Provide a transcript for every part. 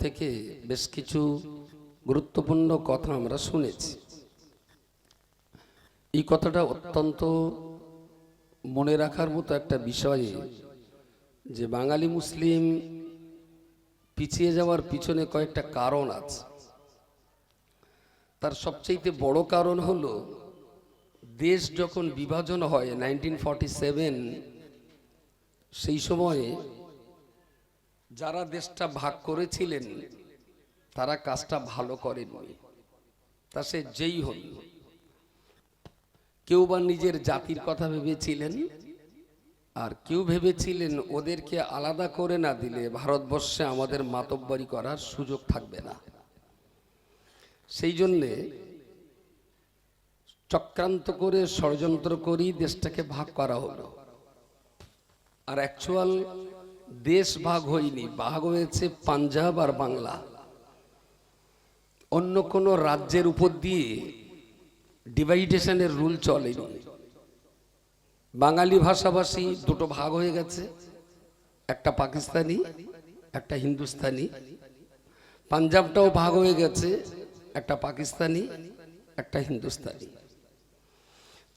থেকে বেশ কিছু গুরুত্বপূর্ণ কথা আমরা শুনেছি। এই কথাটা অত্যন্ত মনে রাখার মতো একটা বিষয় যে বাঙালি মুসলিম পিছিয়ে যাওয়ার পিছনে কয়েকটা কারণ আছে। তার সবচেয়ে বড় কারণ হলো, দেশ যখন বিভাজন হয় নাইনটিন সেই সময়ে যারা দেশটা ভাগ করেছিলেন, তারা কাজটা ভালো করেননি। তা সে যেই হল কেউ বা নিজের জাতির কথা ভেবেছিলেন, আর কেউ ভেবেছিলেন ওদেরকে আলাদা করে না দিলে ভারতবর্ষে আমাদের মাতব্বরি করার সুযোগ থাকবে না। সেই জন্যে চক্রান্ত করে ষড়যন্ত্র করি দেশটাকে ভাগ করা হলো। আর অ্যাকচুয়াল দেশ ভাগ হয়নি, ভাগ হয়েছে পাঞ্জাব আর বাংলা। অন্য কোনো রাজ্যের উপর দিয়ে ডিভাইডেশনের রুল চলেনি। বাঙালি ভাষাভাষী দুটো ভাগ হয়ে গেছে, একটা পাকিস্তানি, একটা হিন্দুস্তানি। পাঞ্জাবটাও ভাগ হয়ে গেছে, একটা পাকিস্তানি, একটা হিন্দুস্তানি।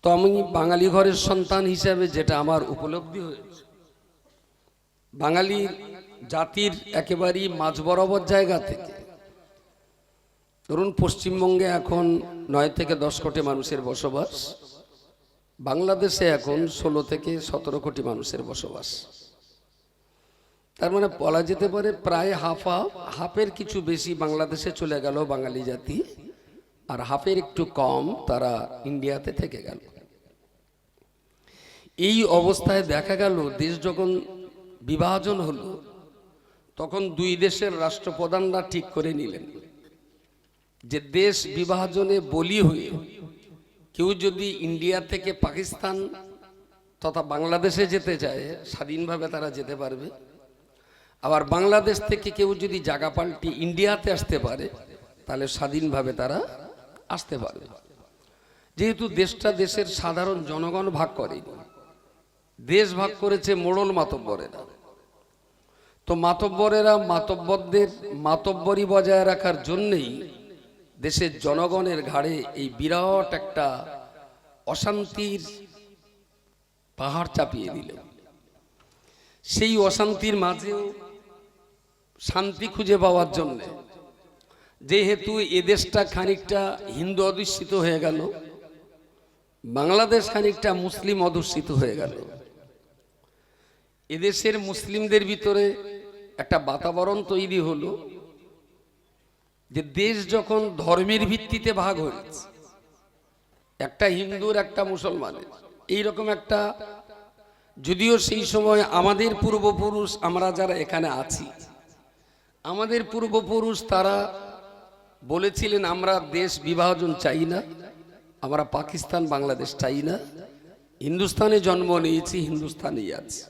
তো আমি বাঙালি ঘরের সন্তান হিসাবে যেটা আমার উপলব্ধি হয়েছে বাঙালি জাতির একেবারেই মাঝ বরাবর জায়গা থেকে। ধরুন, পশ্চিমবঙ্গে এখন নয় থেকে দশ কোটি মানুষের বসবাস। বাংলাদেশে এখন ষোলো থেকে সতেরো কোটি মানুষের বসবাস। তার মানে বলা যেতে পারে প্রায় হাফ হাফ হাফের কিছু বেশি বাংলাদেশে চলে গেল বাঙালি জাতি। আর হাফের একটু কম তারা ইন্ডিয়াতে থেকে গেল। এই অবস্থায় দেখা গেল, দেশ যখন বিভাজন হলো। তখন দুই দেশের রাষ্ট্রপ্রধানরা ঠিক করে নিলেন যে দেশ বিভাজনে বলি হয়ে কেউ যদি ইন্ডিয়া থেকে পাকিস্তান তথা বাংলাদেশে যেতে চায়, স্বাধীনভাবে তারা যেতে পারবে। আবার বাংলাদেশ থেকে কেউ যদি জায়গা পাল্টি ইন্ডিয়াতে আসতে পারে, তাহলে স্বাধীনভাবে তারা আসতে পারবে। যেহেতু দেশটা দেশের সাধারণ জনগণ ভাগ করেনি, দেশ ভাগ করেছে মোড়ল মাতব্বরেরা। তো মাতব্বরেরা মাতব্বরদের মাতব্বরি বজায় রাখার জন্যেই দেশের জনগণের ঘাড়ে এই বিরাট একটা অশান্তির পাহাড় চাপিয়ে দিলেন সেই অশান্তির মাঝেও শান্তি খুঁজে পাওয়ার জন্য যেহেতু এদেশটা খানিকটা হিন্দু অধিষ্ঠিত হয়ে গেল, বাংলাদেশ খানিকটা মুসলিম অধ্যুষিত হয়ে গেল এদেশের মুসলিমদের ভিতরে একটা বাতাবরণ তৈরি হলো যে দেশ যখন ধর্মের ভিত্তিতে ভাগ হয়েছে, একটা হিন্দুর, একটা মুসলমানের, এইরকম একটা, যদিও সেই সময় আমাদের পূর্বপুরুষ, আমরা যারা এখানে আছি, আমাদের পূর্বপুরুষ তারা বলেছিলেন, আমরা দেশ বিভাজন চাই না, আমরা পাকিস্তান, বাংলাদেশ চাই না, হিন্দুস্তানে জন্ম নিয়েছি, হিন্দুস্তানেই আছি।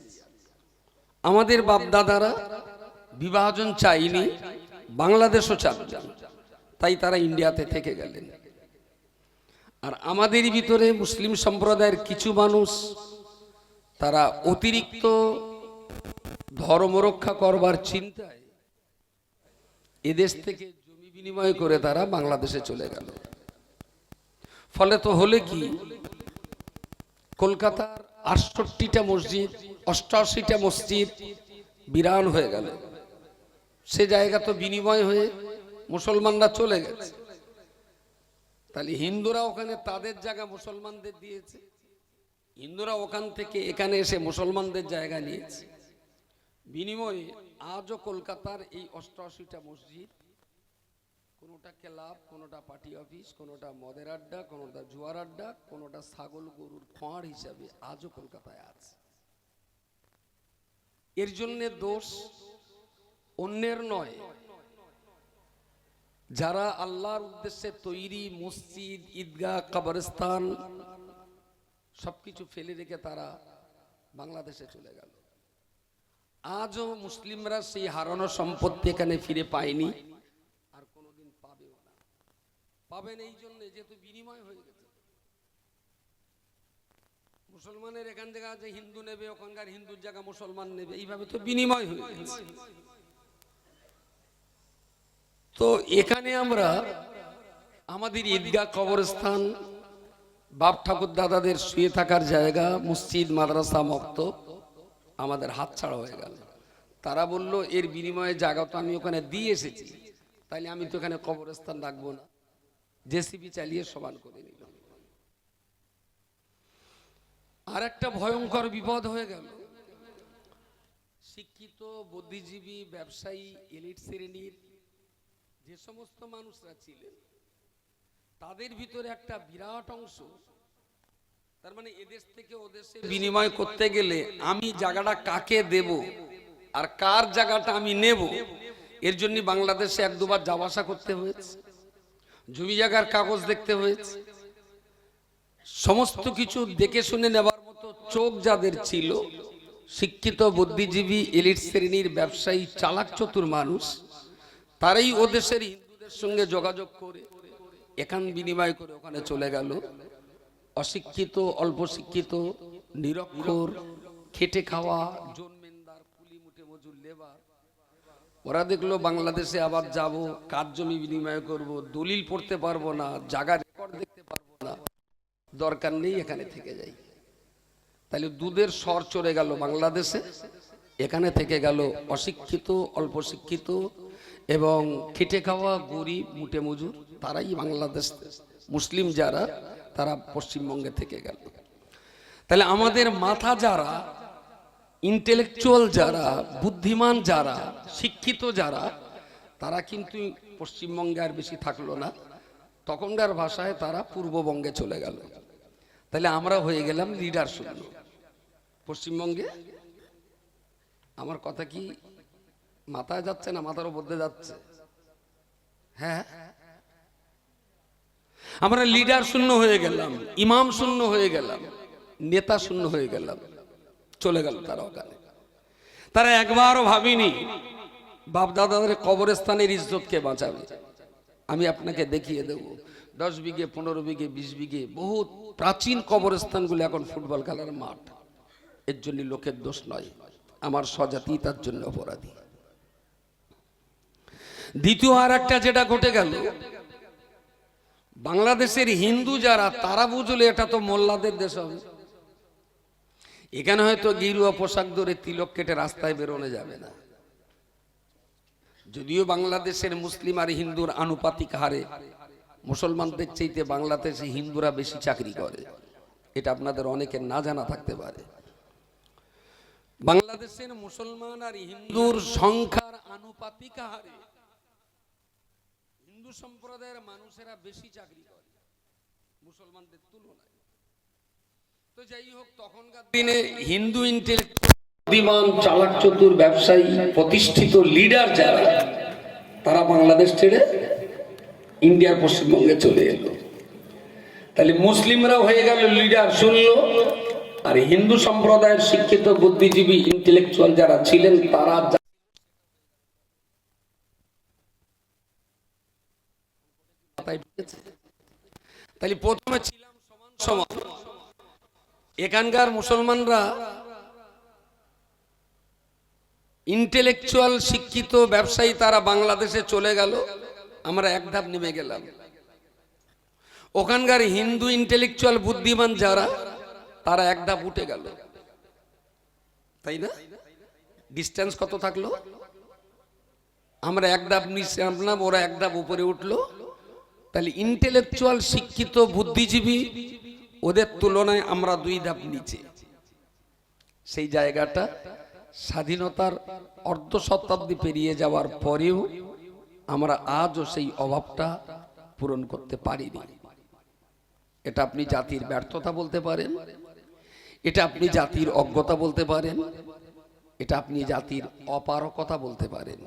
আমাদের বাপদাদারা বিভাজন চাইনি, বাংলাদেশও চান তাই তারা ইন্ডিয়াতে থেকে গেলেন। আর আমাদের ভিতরে মুসলিম সম্প্রদায়ের কিছু মানুষ, তারা অতিরিক্ত ধর্ম রক্ষা করবার চিন্তায় এদেশ থেকে জমি বিনিময় করে তারা বাংলাদেশে চলে গেল। ফলে তো হলে কি, কলকাতার আটষট্টিটা মসজিদ অষ্টআশিটা মসজিদ বিরান হয়ে গেল। সে জায়গা তো বিনিময় হয়ে মুসলমানরা চলে গেছে। তাহলে হিন্দুরা ওখানে তাদের জায়গা মুসলমানদের দিয়েছে। হিন্দুরা ওখান থেকে এখানে এসে মুসলমানদের জায়গা নিয়েছে। বিনিময়ে আজও কলকাতার এই অষ্টআশিটা মসজিদ, কোনোটা ক্লাব, কোনোটা পার্টি অফিস, কোনোটা মদের আড্ডা, কোনোটা জুয়ার আড্ডা, কোনোটা ছাগল গরুর খোঁড় হিসাবে আজও কলকাতায় আছে। এর জন্যে দোষ অন্যের নয়। যারা আল্লাহর উদ্দেশ্যে তৈরি মসজিদ, ঈদগাহ, কবরস্থান সবকিছু ফেলে রেখে তারা বাংলাদেশে চলে গেল। আজও মুসলিমরা সেই হারানো সম্পত্তি এখানে ফিরে পায়নি। আর কোনোদিন পাবেও না। পাবেন এই জন্য যেহেতু বিনিময় হয়ে গেছে। মুসলমানের এখান থেকে আছে, হিন্দু নেবে, ওখানকার হিন্দুর জায়গা মুসলমান নেবে। এইভাবে তো বিনিময় হয়ে তো এখানে আমরা আমাদের ঈদগাহ কবরস্থান, বাপ ঠাকুর দাদাদের শুয়ে থাকার জায়গা, মসজিদ, মাদ্রাসা, মক্ত, আমাদের হাতছাড়া হয়ে গেল। তারা বলল, এর বিনিময়ে জায়গা তো আমি ওখানে দিয়ে এসেছি। তাইলে আমি তো এখানে কবরস্থান রাখব না। জেসিবি চালিয়ে সমান করে নিল। আর একটা ভয়ঙ্কর বিপদ হয়ে গেল। শিক্ষিত বুদ্ধিজীবী ব্যবসায়ী এলিট শ্রেণির যে সমস্ত মানুষরা ছিলেন তাদের ভিতরে একটা বিরাট অংশ তার মানে এদেশ থেকে ওদেশে বিনিময় করতে গেলে আমি জায়গাটা কাকে দেব আর কার জায়গাটা আমি নেব এর জন্য বাংলাদেশে এক দুবার যাওয়া আসা করতে হয়েছে জমি জায়গার কাগজ দেখতে হয়েছে সমস্ত কিছু দেখে শুনে মতো চোখ যাদের ছিল, শিক্ষিত বুদ্ধিজীবী এলিট শ্রেণির ব্যবসায়ী, চালাক চতুর মানুষ, তারাই ও দেশের হিন্দুদের সঙ্গে যোগাযোগ করে এখান বিনিময় করে ওখানে চলে গেল। অশিক্ষিত, অল্প শিক্ষিত, নিরক্ষর, খেটে খাওয়া জন্মেন্দার কুলি মুঠে মজুর, লেবার। ওরা দেখল বাংলাদেশে আবার যাব কাজ জমি বিনিময় করব, দলিল পড়তে পারব না, জায়গা রেকর্ড দেখতে পারব না। দরকার নেই এখানে থেকে যাই। তাহলে দুধের স্বর চলে গেল বাংলাদেশে। এখানে থেকে গেল অশিক্ষিত, অল্প শিক্ষিত এবং খেটে খাওয়া গরিব, মুটে মজুর, তারাই বাংলাদেশ মুসলিম যারা, তারা পশ্চিমবঙ্গে থেকে গেল। তাহলে আমাদের মাথা যারা ইন্টেলেকচুয়াল যারা, বুদ্ধিমান যারা, শিক্ষিত যারা, তারা কিন্তু পশ্চিমবঙ্গে আর বেশি থাকল না। তখনকার ভাষায় তারা পূর্ববঙ্গে চলে গেল। তাহলে আমরা হয়ে গেলাম লিডার পশ্চিমবঙ্গে? আমার কথা কি মাথায় যাচ্ছে না মাথার উপর দিয়ে যাচ্ছে? হ্যাঁ আমরা লিডার শূন্য হয়ে গেলাম ইমাম শূন্য হয়ে গেলাম, নেতা শূন্য হয়ে গেলাম, চলে গেল তারা ওখানে। তারা একবারও ভাবিনি বাপ দাদাদের কবরস্থানের ইজ্জতকে বাঁচাবে। আমি আপনাকে দেখিয়ে দেব, দশ বিঘে, পনেরো বিঘে, বিশ বিঘে, বহুত প্রাচীন কবরস্থানগুলো এখন ফুটবল খেলার মাঠ। এর জন্য লোকের দোষ নয়। আমার স্বজাতি তার জন্য অপরাধী। দ্বিতীয় আর একটা যেটা ঘটে গেল, বাংলাদেশের হিন্দু যারা, তারা বুঝলে এটা তো মোল্লাদের দেশ হবে। এখানে হয়তো গিরুয়া পোশাক ধরে তিলক কেটে রাস্তায় বেরোনো যাবে না। যদিও বাংলাদেশের মুসলিম আর হিন্দুর আনুপাতিক হারে, মুসলমানদের চাইতে বাংলাদেশে হিন্দুরা বেশি চাকরি করে। এটা আপনাদের অনেকের না জানা থাকতে পারে। বাংলাদেশের মুসলমান আর হিন্দুর সংখ্যার আনুপাতিক হারে হিন্দু সম্প্রদায়ের মানুষেরা বেশি চাকরি করে, মুসলমানদের তুলনায়। তো যাই হোক, তখনকার দিনে হিন্দু বুদ্ধিমান চালাক চতুর ব্যবসায়ী, প্রতিষ্ঠিত লিডার যারা, তারা বাংলাদেশ ছেড়ে ইন্ডিয়ার পশ্চিমবঙ্গে চলে এলো। তাহলে মুসলিমরাও হয়ে গেল লিডার শুনলো? আর হিন্দু সম্প্রদায়ের শিক্ষিত বুদ্ধিজীবী ইন্টেলেকচুয়াল যারা ছিলেন, তারা। তাহলে প্রথমে ছিলাম সমান সমান এখানকার মুসলমানরা ইন্টেলেকচুয়াল শিক্ষিত ব্যবসায়ী তারা বাংলাদেশে চলে গেল, আমরা এক ধাপ নেমে গেলাম ওখানকার হিন্দু ইন্টেলেকচুয়াল বুদ্ধিমান যারা তারা এক ধাপ উঠে গেল। তাই না? ডিস্টেন্স কত থাকল? আমরা এক ধাপ নিচে নামলাম, ওরা এক ধাপ উপরে উঠল। তাহলে ইন্টেলেকচুয়াল শিক্ষিত বুদ্ধিজীবী, ওদের তুলনায় আমরা দুই ধাপ নিচে। সেই জায়গাটা স্বাধীনতার অর্ধ শতাব্দী পেরিয়ে যাওয়ার পরেও আমরা আজও সেই অভাবটা পূরণ করতে পারিনি। এটা আপনি জাতির ব্যর্থতা বলতে পারেন। এটা আপনি জাতির অজ্ঞতা বলতে পারেন, এটা আপনি জাতির অপারকতা বলতে পারেন।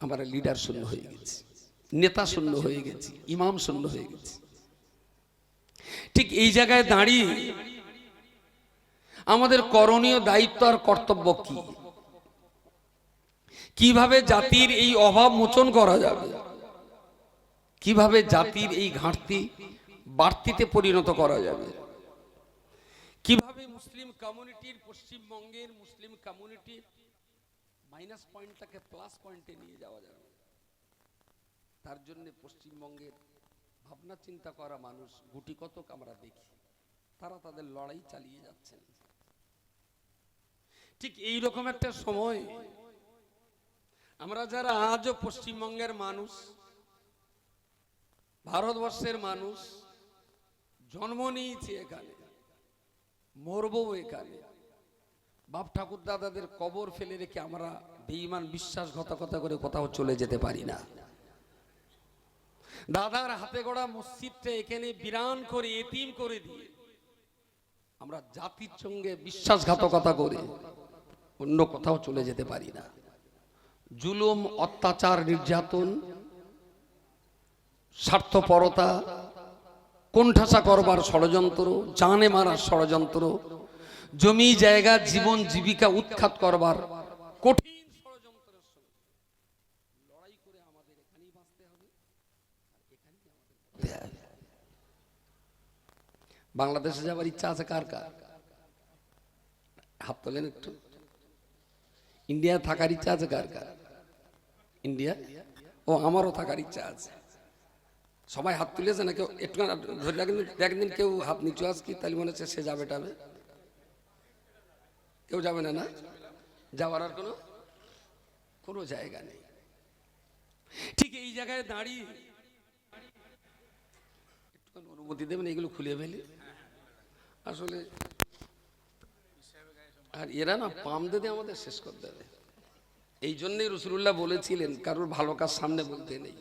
আমরা লিডার শূন্য হয়ে গেছি, নেতা শূন্য হয়ে গেছি ইমাম শূন্য হয়ে গেছি। ঠিক এই জায়গায় দাঁড়িয়ে আমাদের করণীয় দায়িত্ব আর কর্তব্য কি? কীভাবে জাতির এই অভাব মোচন করা যাবে? কীভাবে জাতির এই ঘাটতি বাড়তিতে পরিণত করা যাবে? কীভাবে মুসলিম কমিউনিটির পশ্চিমবঙ্গের মুসলিম কমিউনিটির মাইনাস পয়েন্টটাকে প্লাস পয়েন্টে নিয়ে যাওয়া যাবে। তার জন্য পশ্চিমবঙ্গের ভাবনা চিন্তা করা মানুষ গুটি কতক আমরা দেখি, তারা তাদের লড়াই চালিয়ে যাচ্ছেন। ঠিক এই রকম একটা সময় আমরা যারা আজও পশ্চিমবঙ্গের মানুষ, ভারতবর্ষের মানুষ, জন্ম নিয়েছি এখানে। মরবো এখানে বাপ ঠাকুর দাদাদের কবর ফেলে রেখে আমরা বেঈমান বিশ্বাসঘাতকতা করে কোথাও চলে যেতে পারি না। দাদার হাতে গড়া মসজিদটা এখানে বিরান করে, এতিম করে দিয়ে আমরা জাতির সঙ্গে বিশ্বাসঘাতকতা করে অন্য কোথাও চলে যেতে পারি না। জুলুম, অত্যাচার, নির্যাতন, স্বার্থপরতা কোণঠাসা করবার ষড়যন্ত্র, জানে মারার ষড়যন্ত্র, জমি, জায়গা, জীবন, জীবিকা উৎখাত করবার কঠিন। বাংলাদেশে যাবার ইচ্ছা আছে কার কার? হাত তোলেন একটু। ইন্ডিয়া থাকার ইচ্ছা আছে কার কার? ইন্ডিয়া? ও, আমারও থাকার ইচ্ছা আছে। সবাই হাত তুলেছে না কেউ একটু ধরে একদিন কেউ হাত নিচু আস কি? তাহলে মনে হচ্ছে সে যাবে টাবে। কেউ যাবে না না? যাওয়ার আর কোনো কোনো জায়গা নেই। ঠিক এই জায়গায় দাঁড়িয়ে একটুখানি অনুমতি দেবেন, এগুলো খুলে ফেলি। আসলে আর এরা না পাম দিতে আমাদের শেষ করে দেবে এই জন্যই রসুল্লাহ বলেছিলেন, কারোর ভালো কাজ সামনে বলতে নেই।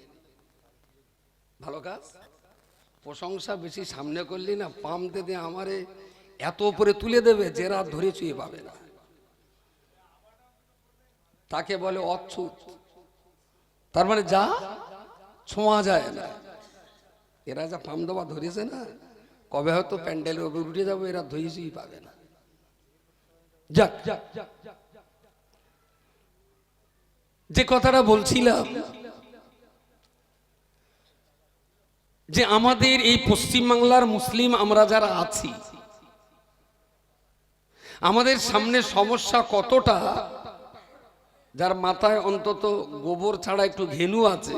ভালো কাজ? প্রশংসা বেশি সামনে করলি না পাম দিতে আমারে এত উপরে তুলে দেবে যে রাত ধরে চুয়ে পাবে না। তাকে বলে অচ্ছুত। তার মানে যা ছোঁয়া যায় না। এরা যা পাম দেওয়া ধরেছে না কবে হয়তো প্যান্ডেলের উপরে উঠে যাব এরা ধরেছেই পাবে না। যাক যাক, যাক। যে কথাটা বলছিলাম যে আমাদের এই পশ্চিমবাংলার মুসলিম আমরা যারা আছি, আমাদের সামনে সমস্যা কতটা, যার মাথায় অন্তত গোবর ছাড়া একটু ঘেনু আছে,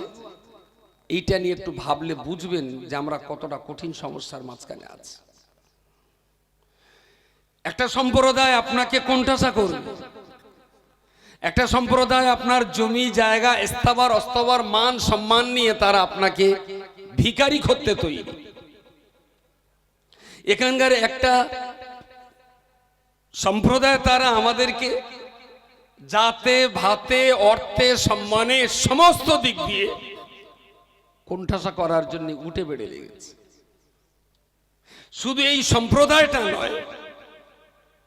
এইটা নিয়ে একটু ভাবলে বুঝবেন যে আমরা কতটা কঠিন সমস্যার মাঝখানে আছি। একটা সম্প্রদায় আপনাকে কোণঠাসা করবে। একটা সম্প্রদায় আপনার জমি, জায়গা, স্থাবার, অস্তবার, মান, সম্মান নিয়ে তারা আপনাকে ভিখারি করতে তৈরি। এখানকার একটা সম্প্রদায় তারা আমাদেরকে জাতে, ভাতে, অর্থে, সম্মানে সমস্ত দিক দিয়ে কোণঠাসা করার জন্য উঠে বেড়ে লেগেছে। শুধু এই সম্প্রদায়টা নয়,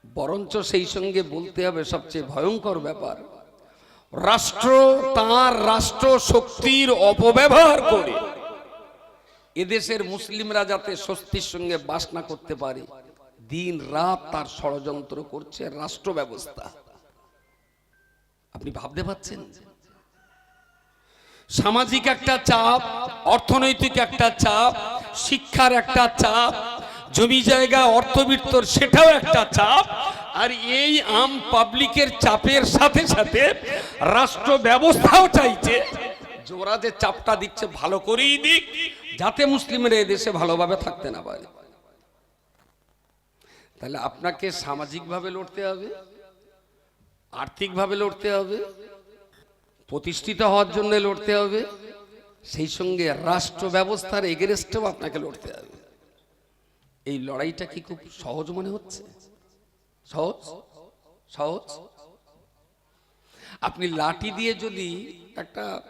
বরঞ্চ সেই সঙ্গে বলতে হবে সবচেয়ে ভয়ঙ্কর ব্যাপার, রাষ্ট্র তার রাষ্ট্র শক্তির অপব্যবহার করে এদেশের মুসলিমরা যাতে স্বস্তির সঙ্গে বাস না করতে পারে, দিন রাত তার ষড়যন্ত্র করছে রাষ্ট্র ব্যবস্থা। আপনি ভাবতে পাচ্ছেন সামাজিক একটা চাপ, অর্থনৈতিক একটা চাপ, শিক্ষার একটা চাপ, জমি জায়গা অর্থবিত্তর সেটাও একটা চাপ, আর এই আম পাবলিকের চাপের সাথে সাথে রাষ্ট্র ব্যবস্থাও চাইছে। ওরা যে চাপটা দিচ্ছে, ভালো করেই দিক, যাতে মুসলিমরা এদেশে ভালোভাবে থাকতে না পারে। তাহলে আপনাকে সামাজিকভাবে লড়তে হবে, আর্থিকভাবে লড়তে হবে, প্রতিষ্ঠিত হওয়ার জন্য লড়তে হবে, সেই সঙ্গে রাষ্ট্র ব্যবস্থার এগেরেস্টেও আপনাকে লড়তে হবে। এই লড়াইটা কি খুব সহজ মনে হচ্ছে? সহজ? সহজ? আপনি লাঠি দিয়ে যদি একটা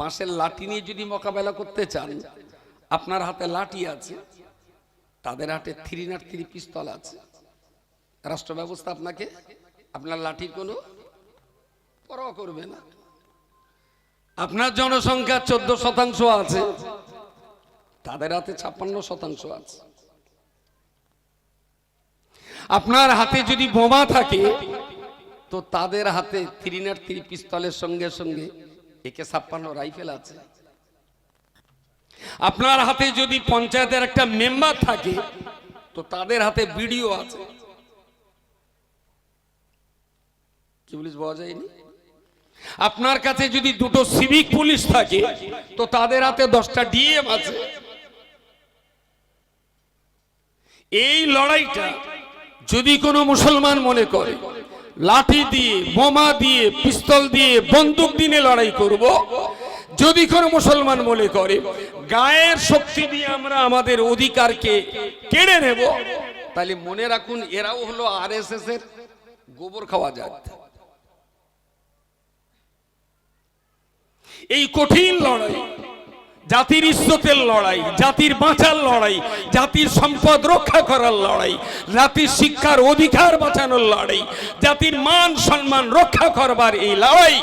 বাঁশের লাঠি নিয়ে যদি মোকাবেলা করতে চান, আপনার হাতে লাঠি আছে, তাদের হাতে থ্রি নাট থ্রি পিস্তল আছে। রাষ্ট্র ব্যবস্থা আপনাকে আপনার লাঠির কোনো পরোয়া করবে না। আপনার জনসংখ্যা চোদ্দ শতাংশ আছে, তাদের হাতে ছাপ্পান্ন শতাংশ আছে। আপনার হাতে যদি বোমা থাকে, তো তাদের হাতে থ্রি নাট থ্রি পিস্তলের সঙ্গে সঙ্গে একে ছাপ্পান্ন রাইফেল আছে। আপনার হাতে যদি পঞ্চায়েতের একটা মেম্বার থাকে তো তাদের হাতে বিডিও আছে। কি বলিস পাওয়া যায়নি? আপনার কাছে যদি দুটো সিভিক পুলিশ থাকে তো তাদের হাতে দশটা ডিএম আছে। এই লড়াইটা যদি কোনো মুসলমান মনে করে লাঠি দিয়ে, বোমা দিয়ে, পিস্তল দিয়ে বন্দুক দিয়ে লড়াই করব। যদি কোনো মুসলমান মনে করে, গায়ের শক্তি দিয়ে আমরা আমাদের অধিকারকে কেড়ে নেব, তাহলে মনে রাখুন এরাও হলো আর এস এর গোবর খাওয়া যায় এই কঠিন লড়াই জাতির ইজ্জতের লড়াই, জাতির বাঁচার লড়াই, জাতির সম্পদ রক্ষা করার লড়াই, জাতির শিক্ষার অধিকার বাঁচানোর লড়াই, জাতির মান সম্মান রক্ষা করবার এই লড়াই।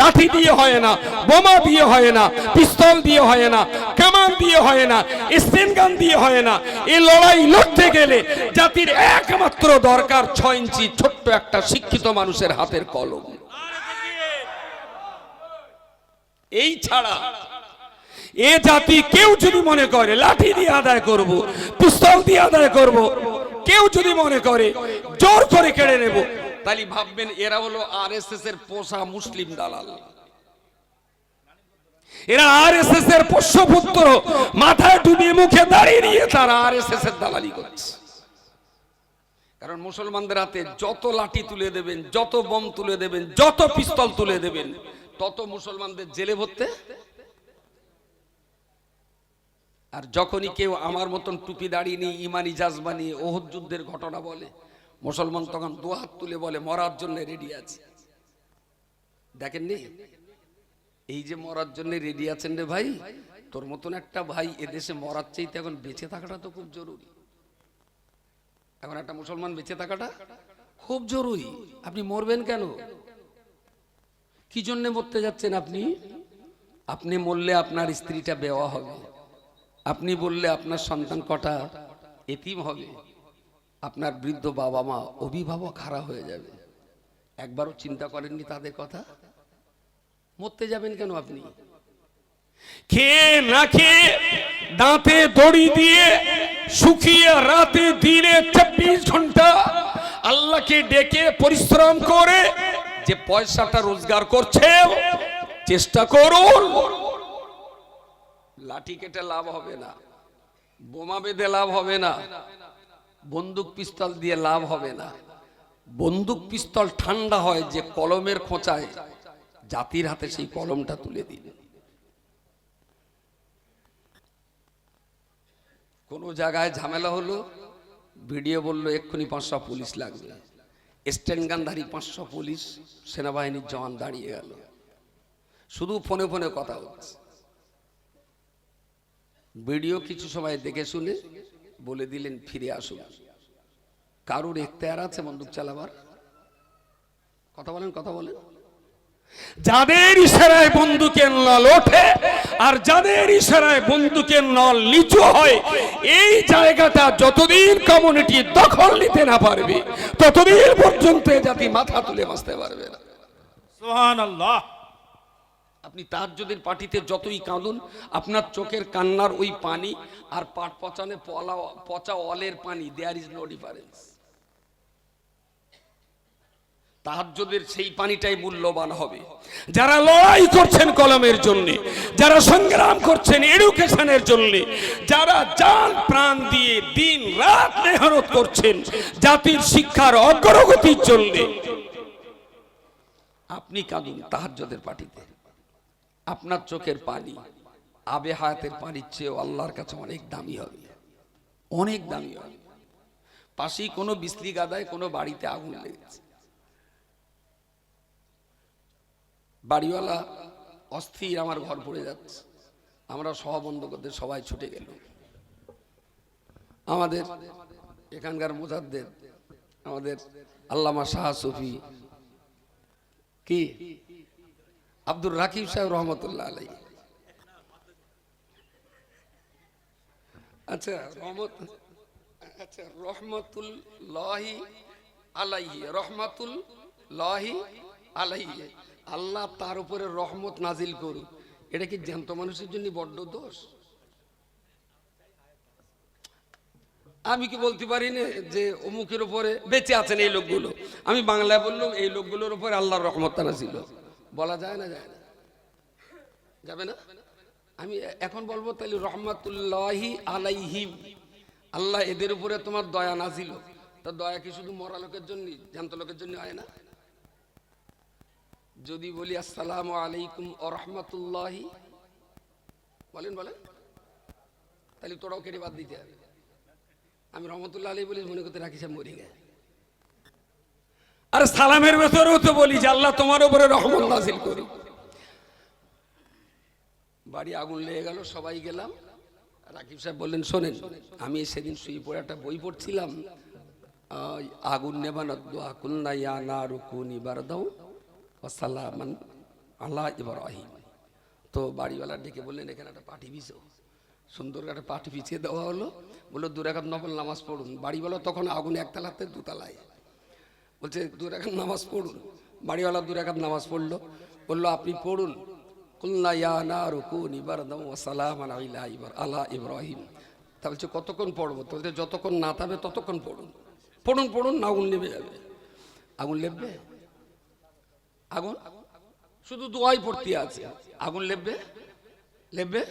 লাঠি দিয়ে হয় না, বোমা দিয়ে হয় না, পিস্তল দিয়ে হয় না, কামান দিয়ে হয় না, স্টেন গান দিয়ে হয় না। এই লড়াই লড়তে গেলে জাতির একমাত্র দরকার ছয় ইঞ্চি ছোট্ট একটা শিক্ষিত মানুষের হাতের কলম। এই ছাড়া এ জাতি কেউ যদি মনে করে, লাঠি দিয়ে আদায় করব, পিস্তল দিয়ে আদায় করব, কেউ যদি মনে করে, জোর করে কেড়ে নেব, তাহলে ভাববেন এরা হলো আর এস এস এর পোষা মুসলিম দালাল। এরা আর এস এস এর পোষ্যপুত্র মাথায় ডুবিয়ে মুখে দাঁড়িয়ে নিয়ে তারা আর এস এস এর দালালি করছে। কারণ মুসলমানদের হাতে যত লাঠি তুলে দেবেন, যত বোম তুলে দেবেন, যত পিস্তল তুলে দেবেন, তত মুসলমানদের জেলে ভরতে আর যখনই কেউ আমার মতন টুপি দাঁড়িয়ে নিয়ে ইমানি জাজবানি ওহদ যুদ্ধের ঘটনা বলে মুসলমান তখন দু হাত তুলে বলে মরার জন্য রেডি আছে। দেখেন দেখেননি? এই যে মরার জন্য রেডি আছেন রে ভাই তোর মতন একটা ভাই এদেশে মরার চাইতে এখন বেঁচে থাকাটা তো খুব জরুরি। এখন একটা মুসলমান বেঁচে থাকাটা খুব জরুরি। আপনি মরবেন কেন? কি জন্য মরতে যাচ্ছেন আপনি? আপনি মরলে আপনার স্ত্রীটা বেওয়া হবে। আপনি বললে আপনার সন্তান কটা? এতিম হবে। আপনার বৃদ্ধ বাবা মা অভিভাবক হারা হয়ে যাবে। একবারও চিন্তা করেননি তাদের কথা? মরতে যাবেন কেন আপনি? খেয়ে না খেয়ে দাঁতে দড়ি দিয়ে শুকিয়ে রাতে দিনে চব্বিশ ঘণ্টা আল্লাহকে ডেকে পরিশ্রম করে যে পয়সাটা রোজগার করছে চেষ্টা করুন। লাঠি কেটে লাভ হবে না। বোমা বেঁধে লাভ হবে না। বন্দুক পিস্তল দিয়ে লাভ হবে না। বন্দুক পিস্তল ঠান্ডা হয় যে কলমের খোঁচায়। জাতির হাতে সেই কলমটা তুলে দিন। কোনো জায়গায় ঝামেলা হলো? ভিডিও বলল, এক্ষুনি পাঁচশো পুলিশ লাগবে। স্ট্যান্ডগানধারী পাঁচশো পুলিশ, সেনাবাহিনীর জওয়ান দাঁড়িয়ে গেল। শুধু ফোনে ফোনে কথা হচ্ছে। ভিডিও কিছু সময় দেখে শুনে বলে দিলেন, ফিরে আসুন কারুর এখতেয়ার আছে বন্দুক চালাবার? কথা বলেন কথা বলেন। যাদের ইশারায় বন্দুকের নল ওঠে আর যাদের ইশারায় বন্দুকের নল নিচু হয়, এই জায়গাটা যতদিন কমিউনিটি দখল নিতে না পারবে, ততদিন পর্যন্ত জাতি মাথা তুলে বাঁচতে পারবে না। সুহান আল্লাহ আপনি তাহাজ্জুদের পার্টিতে যতই কাঁদুন, আপনার চোখের কান্নার ওই পানি আর পাট পচানে পলা, পচা অলের পানি দেয়ার ইজ নো ডিফারেন্স তাহাজ্জুদের সেই পানিটাই মূল্যবান হবে। যারা লড়াই করছেন কলমের জন্য, যারা সংগ্রাম করছেন এডুকেশনের জন্য, যারা জান প্রাণ দিয়ে দিন রাত মেহনত করছেন জাতির শিক্ষার অগ্রগতির জন্য, আপনি কাঁদুন তাহাজ্জুদের পার্টিতে আপনার চোখের পানি, আবে হায়াতের পানির চেয়েও আল্লাহর কাছে অনেক দামি হবে। অনেক দামি হবে। পাশেই কোনো বিসলি গাদায় কোনো বাড়িতে আগুন লেগেছে। বাড়িওয়ালা অস্থির আমার ঘর পড়ে যাচ্ছে। আমরা সহ বন্ধ করতে সবাই ছুটে গেল। আমাদের এখানকার মোজাদ্দের আমাদের আল্লামা শাহ সুফি, কি? আব্দুর রাকিব সাহেব রহমতুল্লাহ আলাই আচ্ছা রহমত আচ্ছা আলাইহি আল্লাহ তার উপরে রহমত নাজিল করুক। এটা কি জ্যান্ত মানুষের জন্য বড্ড দোষ? আমি কি বলতে পারি না যে অমুকের উপরে বেঁচে আছেন এই লোকগুলো? আমি বাংলায় বললাম, এই লোকগুলোর উপরে আল্লাহর রহমত নাজিল। বলা যায় না যায় না। যাবে না? আমি এখন বলব তাহলে রহমাতুল্লাহি আলাইহিম আল্লাহ এদের উপরে তোমার দয়া নাছিল তা দয়া কি শুধু মরা লোকের জন্য জ্যান্ত লোকের জন্য হয় না? যদি বলি, আসসালামু আলাইকুম রহমতুল্লাহি। বলেন বলেন। তাহলে তোরাও কেটে বাদ দিতে হবে। আমি রহমতুল্লাহ আলী বলি, মনে করতে রাখি সে মরে গে আর সালামের ভেতরেও তো বলি যে আল্লাহ তোমার উপরে রহমত নাজিল করি। বাড়ি আগুন লেগে গেল, সবাই গেলাম। রাকিব সাহেব বললেন, শোনেন, আমি সেদিন শুয়ে পড়ে একটা বই পড়ছিলাম। আগুন নেবানোর দোয়া, কুলনা ইয়া না রুকুন ইবার দাও ওসালামান আল্লাহ তো বাড়িওয়ালা ডেকে বললেন, এখানে একটা পাটি বিছো সুন্দর একটা পাটি বিছিয়ে দেওয়া হলো। বলল, দু রেখাত নকল নামাজ পড়ুন। বাড়িওয়ালা তখন আগুন একতলাতে, দুতলায়। বলছে, দু রেখাত নামাজ পড়ুন। বাড়িওয়ালা দু রেখাত নামাজ পড়ল। বলল, আপনি পড়ুন। কুল্লা ইয়া না রুকুন ইবারদাম ওয়াসালাম আলা ইবার, আলা ইব্রাহিম। তা বলছে, কতক্ষণ পড়ব? তো বলছে, যতক্ষণ না থাকবে ততক্ষণ পড়ুন। পড়ুন পড়ুন না আগুন নেবে যাবে। আগুন লেপবে? আগুন? শুধু দোয়াই পড়তে আছে। আগুন লেপবে? লেপবে?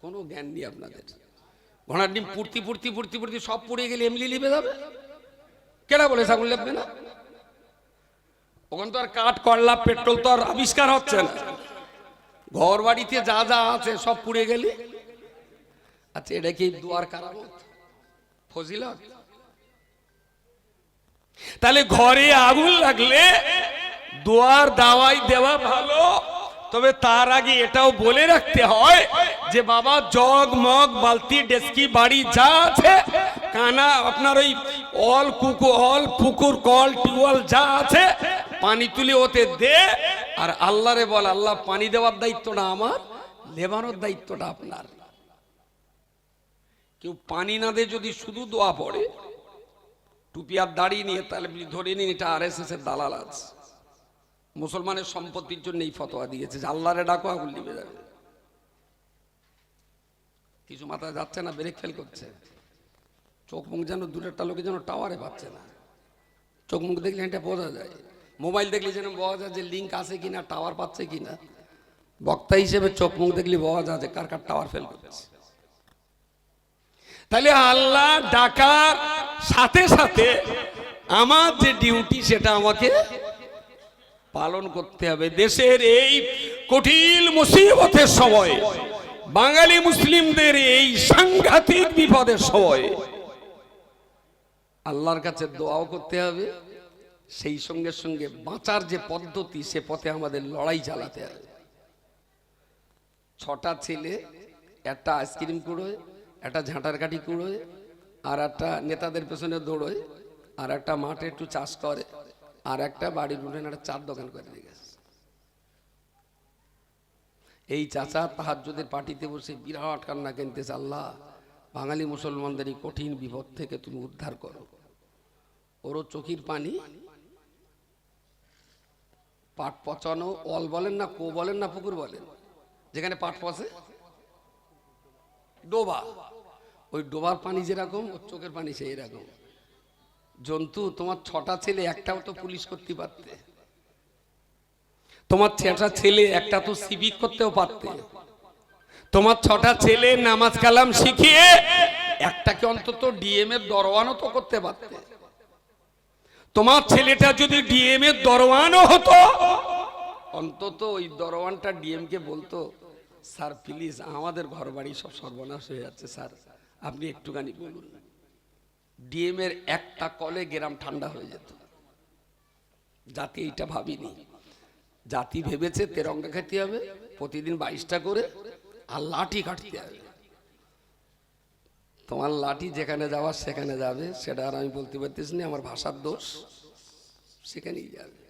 কোনো জ্ঞান নেই আপনাদের। ঘোড়ার ডিম পুড়তি পুড়তি পুড়তি পুড়তি সব পুড়ে গেলে এমনি লিপে যাবে? কেনা বলে আগুন লেপবে না? ওখানে তো আর কাঠ, কয়লা, পেট্রোল তো আর আবিষ্কার হচ্ছে না। ঘর বাড়িতে যা যা আছে সব পুড়ে গেলে। আচ্ছা এটা কি দুয়ার কারামত? ফজিলত? তাহলে ঘরে আগুন লাগলে দোয়ার দাওয়াই দেওয়া ভালো। তবে তার আগে এটাও বলে রাখতে হয় যে, বাবা, জগ, মগ, বালতি, ডেস্কি, বাড়ি যা আছে কানা, আপনার ওই অল কুকু, অল পুকুর, কল, টিউবওয়েল যা আছে, পানি তুলে ওতে দে। আর আল্লাহরে বল, আল্লাহ পানি দেওয়ার দায়িত্বটা আমার, লেবানোর দায়িত্বটা আপনার। কেউ পানি না দিয়ে যদি শুধু দোয়া পড়ে। টুপি আর দাঁড়িয়ে নিয়ে, তাহলে ধরে নিন, এটা আর এস এস এর দালাল আছে। মুসলমানের সম্পত্তির জন্য এই ফতোয়া দিয়েছে। যে আল্লাহরে ডাকো আগুন নিবে যাবে। কিছু মাথায় যাচ্ছে না, ব্রেক ফেল করছে? চোখ মুখ যেন দূরেরটা লোকে যেন টাওয়ারে পাচ্ছে না। চোখ মুখ দেখলে এটা বোঝা যায়। মোবাইল দেখলে যেন বোঝা যায় যে লিঙ্ক আছে কিনা, টাওয়ার পাচ্ছে কিনা। বক্তা হিসেবে চোখ মুখ দেখলে বোঝা যায় যে কার কার টাওয়ার ফেল করছে। তাহলে আল্লাহ ডাকার সাথে সাথে আমার যে ডিউটি সেটা আমাকে পালন করতে হবে। দেশের এই কঠিন মুসিবতের সময়, বাঙালি মুসলিমদের এই সাংঘাতিক বিপদের সময় আল্লাহর কাছে দোয়াও করতে হবে, সেই সঙ্গে সঙ্গে বাঁচার যে পদ্ধতি, সে পথে আমাদের লড়াই চালাতে হবে। ছটা ছেলে, একটা আইসক্রিম কুড়োয়, একটা ঝাঁটার কাঠি কুড়োয়, আর একটা নেতাদের পেছনে দৌড়োয়, আর একটা মাঠে একটু চাষ করে, আর একটা বাড়ির উঠে একটা চার দোকান করে নিয়ে গেছে। এই চাচা তাহাজ্জুদের পার্টিতে বসে বিরাট কান্না কিনতেছে, আল্লাহ, বাঙালি মুসলমানদের এই কঠিন বিপদ থেকে তুমি উদ্ধার করো। ওরও চোখের পানি। পাট পচানো অল বলেন না কো বলেন না পুকুর বলেন। যেখানে পাট পচে, ডোবা। ওই ডোবার পানি যেরকম, ওর চোখের পানি সেই রকম। জন্তু, তোমার ছটা ছেলে, একটাও তো পুলিশ করতে পারতে। তোমার ছটা ছেলে, একটা তো সিভিক করতেও পারতে। তোমার ছটা ছেলে, নামাজ কালাম শিখিয়ে, একটাকে অন্তত ডিএম এর দরওয়ানও তো করতে পারতে। তোমার ছেলেটা যদি ডিএম এর দরওয়ানও হতো? অন্তত ওই দরওয়ানটা ডিএম কে বলতো, স্যার প্লিজ আমাদের ঘর বাড়ি সব সর্বনাশ হয়ে যাচ্ছে, স্যার। আপনি একটুখানি বলুন। ডিএম এর একটা কলে গ্রাম ঠান্ডা হয়ে যেত। জাতি এইটা ভাবিনি। জাতি ভেবেছে তেরঙ্গা খেতে হবে, প্রতিদিন বাইশটা করে আর লাঠি কাটতে হবে। তোমার লাঠি যেখানে যাওয়ার সেখানে যাবে, সেটা আর আমি বলতে পারতেছি না, আমার ভাষার দোষ, সেখানেই যাবে।